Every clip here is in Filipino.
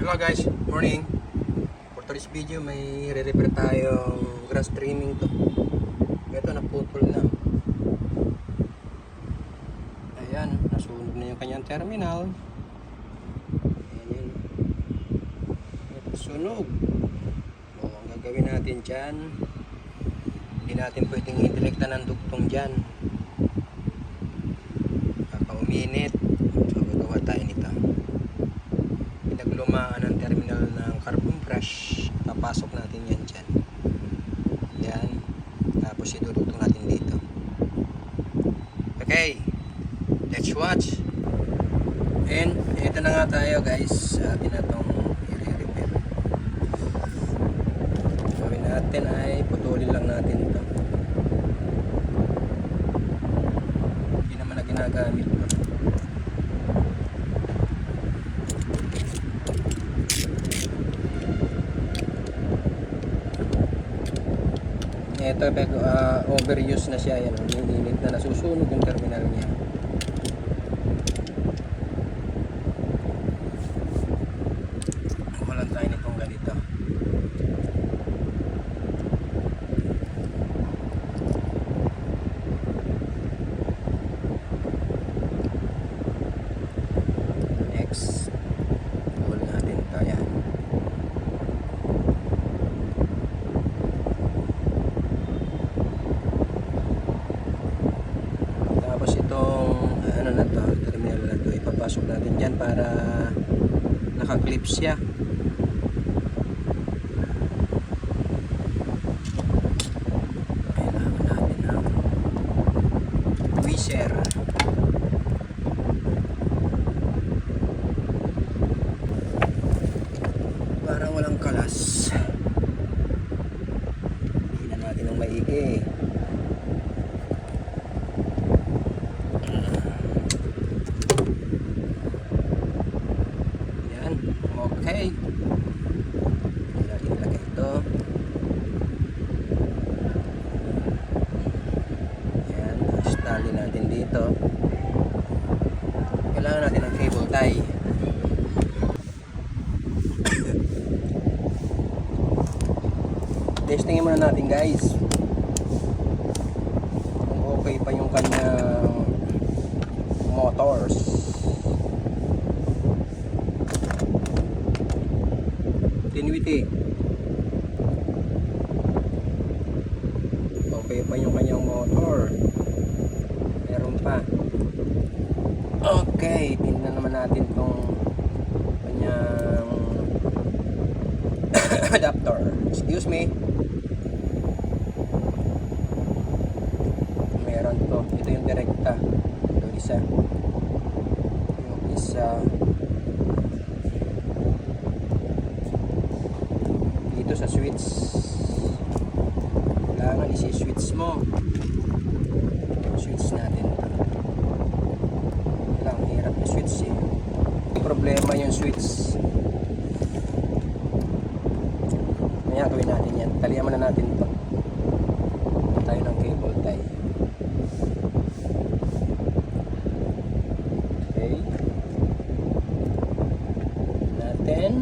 Hello guys, morning. For today's video may re-repair tayong grass trimming to. Ito naputol na. Ayan, nasunog na yung kanyang terminal. Ayan yun. Ito sunog. O, ang gagawin natin dyan, hindi natin pwedeng indirekta ng duktong dyan. Baka uminit. Pinaglumaan ng terminal ng carbon brush papasok natin yan dyan. Yan. Tapos idudugtong natin dito. Okay. Let's watch. And ito na nga tayo guys sa atin na itong i-repair gawin natin ay putulin lang natin ito. Hindi naman na ginagamit Ito, uh, overuse na siya. Yan, umiinit na nasusunog yung terminal niya. Walang tayo nitong ganito. Next, pull natin ito. Yan. Tapos itong ano na to, terminal na to, ipapasok natin dyan para naka-clip siya. Kailangan natin ng tweezer. Para walang kalas. Tingnan natin ng maigi. Yan. Okay. Natin ilagay ito. Yan. Installin natin dito. Kailangan natin ng cable tie. Testingin muna natin guys. Kung okay pa yung kanyang motors. Tinuiti. Okay pa yung kanyang motor. Meron pa. Okay, tingnan naman natin tong kanyang adapter. Excuse me. Meron to. Ito yung direkta. Ito isa. Yung isa. dito sa switch kailangan isi-switch mo switch natin lang hirap na switch eh May problema yung switch kaya gawin natin yan talihan muna natin ito tayo ng cable tie okay natin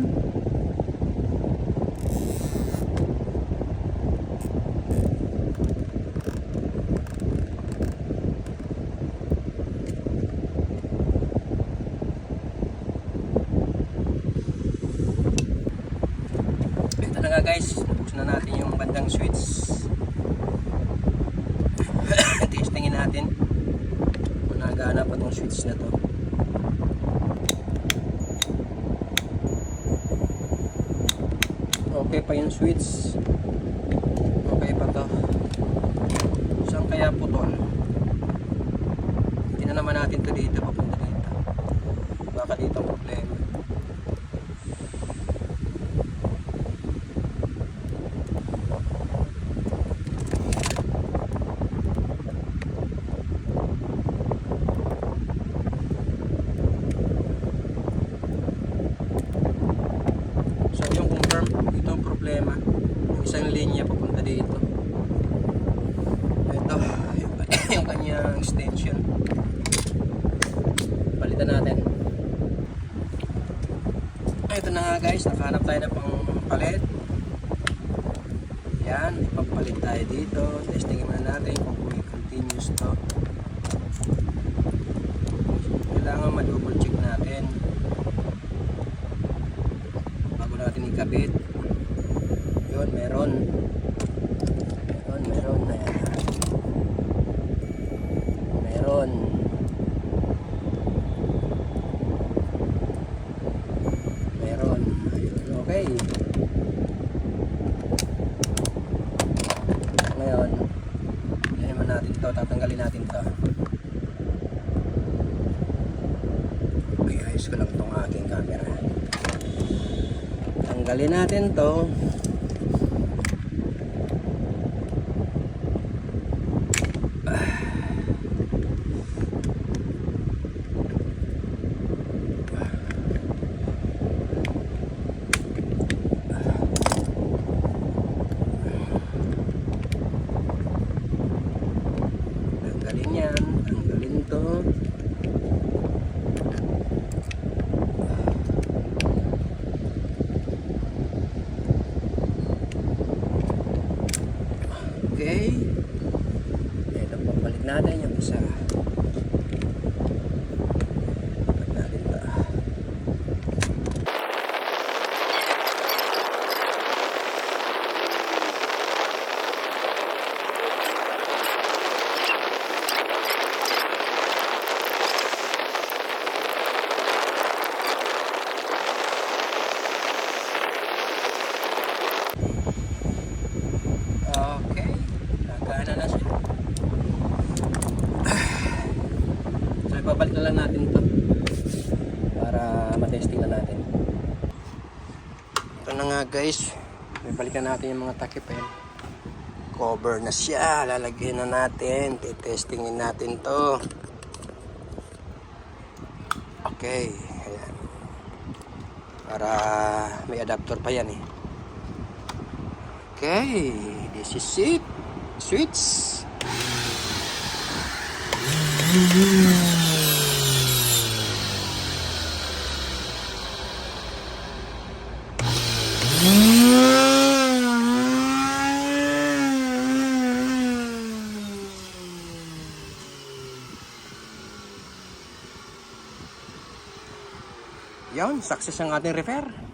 Ito na nga guys, buksan na natin yung bandang switch. Testingin natin kung nagana pa tong switch na to. Okay pa yung switch. Okay pa to. Saan kaya putol? Tingnan naman natin to dito, papunta dito. Baka dito ang problema. So yung confirm, ito ang problema. Yung isang linya papunta dito. Ito, yung, yung extension. Palitan natin. Ito ito na nga guys, nakahanap tayo ng pang palit. Yan, ipapalit tayo dito. Testing muna natin kung may continuous to. Kailangan ma-double check natin. Bago natin ikabit. Yun, meron. Meron, meron. Ayan. Meron. Meron. Ayun, okay. Ngayon, yan naman natin to. Tatanggalin natin to. Ayos ko lang tong aking camera. Tanggalin natin to. Tanggalin yan. Tanggalin to. Okay. Ito po, balik natin yung isa. Balik natin to. Okay. Nagana na siya. So, ipabalik na lang natin to para matesting na natin. Ito na nga guys. Ibalik na natin yung mga takip eh. Cover na siya. Lalagyan na natin. Titestingin natin to. Okay. Ayan. Para may adapter pa yan eh. Okay, this is it. Switch. Yan, success ang ating repair.